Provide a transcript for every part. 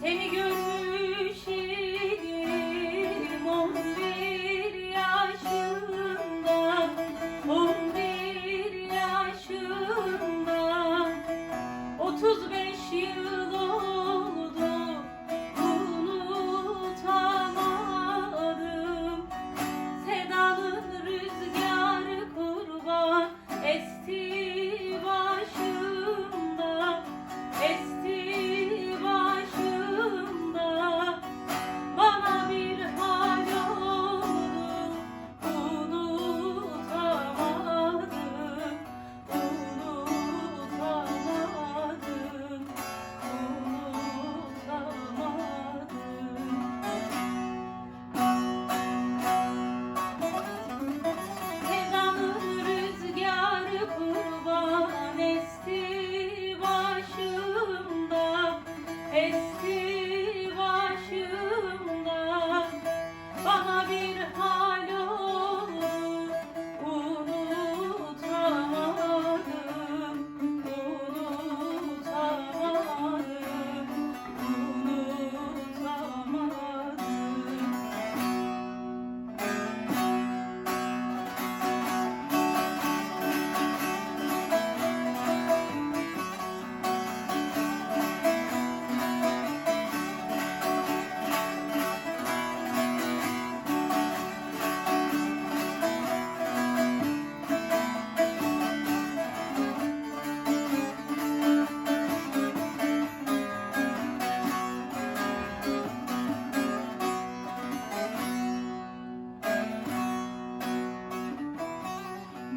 Seni gö-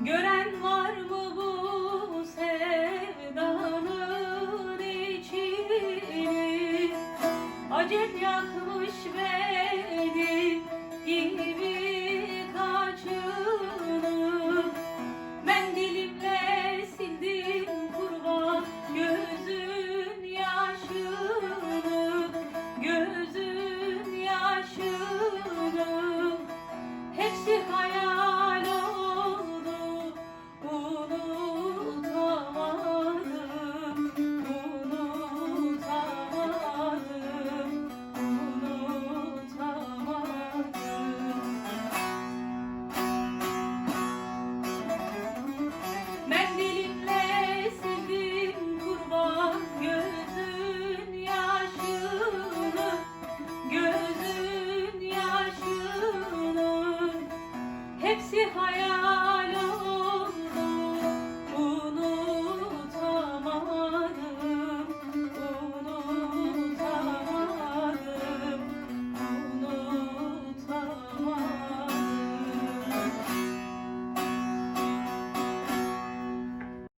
Gören var mı bu sevdanın içini? Acep yakın.